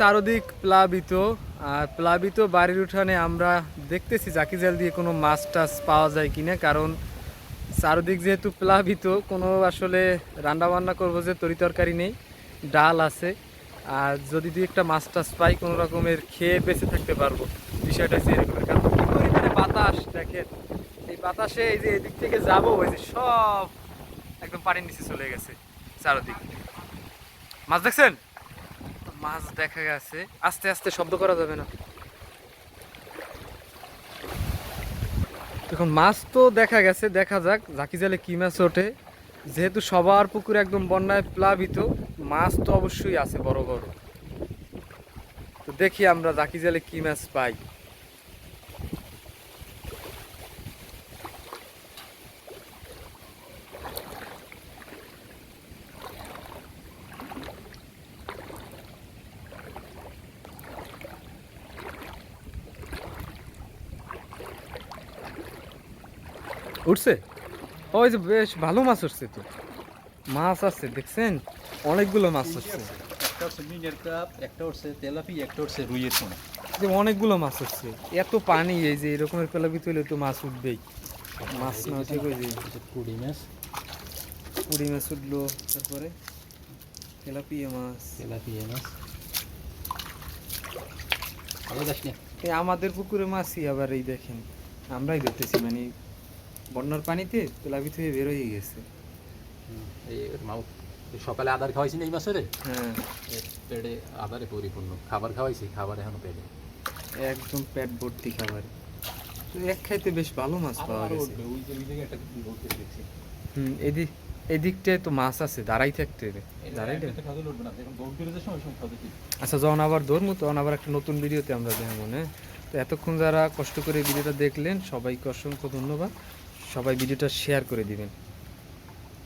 চারদিক প্লাবিত, আর প্লাবিত বাড়ির উঠানে আমরা দেখতেছি জাকি জাল দিয়ে কোনো মাছ টাছ পাওয়া যায় কিনা, কারণ চারদিক যেহেতু প্লাবিত, কোনো আসলে রান্না বান্না করব যে তরি তরকারি নেই, ডাল আছে, আর যদি দুই একটা মাছ টাছ পাই, কোনো রকমের খেয়ে বেঁচে থাকতে পারব। বিষয়টা কারণ বাতাস, দেখেন, এই বাতাসে এই যে এদিক থেকে যাব, ওই যে সব একদম পানির নিচে চলে গেছে চারদিক। মাছ দেখছেন? মাছ দেখা গেছে। আস্তে আস্তে শব্দ করা যাবে না। এখন মাছ তো দেখা গেছে, দেখা যাক জাকি জালে কি মাছ ওঠে। যেহেতু সবার পুকুর একদম বন্যায় প্লাবিত, মাছ তো অবশ্যই আছে বড় বড়। তো দেখি আমরা জাকি জালে কি মাছ পাই। উঠছে ওই যে বেশ ভালো মাছ উঠছে তো। মাছ আছে দেখছেন? অনেকগুলো মাছ উঠছে একটা হচ্ছে মিনের কাপ একটা হচ্ছে তেলাপি একটা হচ্ছে রুইয়ের পোনা যে অনেকগুলো মাছ উঠছে এত পানি এই যে এরকমের পেলাবি তুলে তো মাছ উঠবেই। মাছ না ঠিক কই যে কুড়ি মাছ। কুড়ি মাছ উঠল তারপরে তেলাপিয়া মাছ। তেলাপিয়া মাছ। আমাদের পুকুরে মাছই আবার এই দেখেন। আমরাই ধরতেছি মানে বন্যার পানিতে তেলাপি থেকে বের হয়ে গেছে। এই সকালে আদার খাওয়াইছি না এই মাসের হ্যাঁ। পেটে আদারে পরিপূর্ণ। খাবার খাওয়াইছি খাবার এখনও পেটে? একদম পেট ভর্তি খাবার। তো এক খাইতে বেশ ভালো মাছ পাওয়া গেছে। হুম এদিক এদিকটায় তো মাছ আছে দাঁড়াই থাকতে আচ্ছা যখন আবার ধরবো তখন আবার একটা নতুন ভিডিওতে আমরা দেখাবো না তো এতক্ষণ যারা কষ্ট করে ভিডিওটা দেখলেন সবাইকে অসংখ্য ধন্যবাদ। সবাই ভিডিওটা শেয়ার করে দিবেন।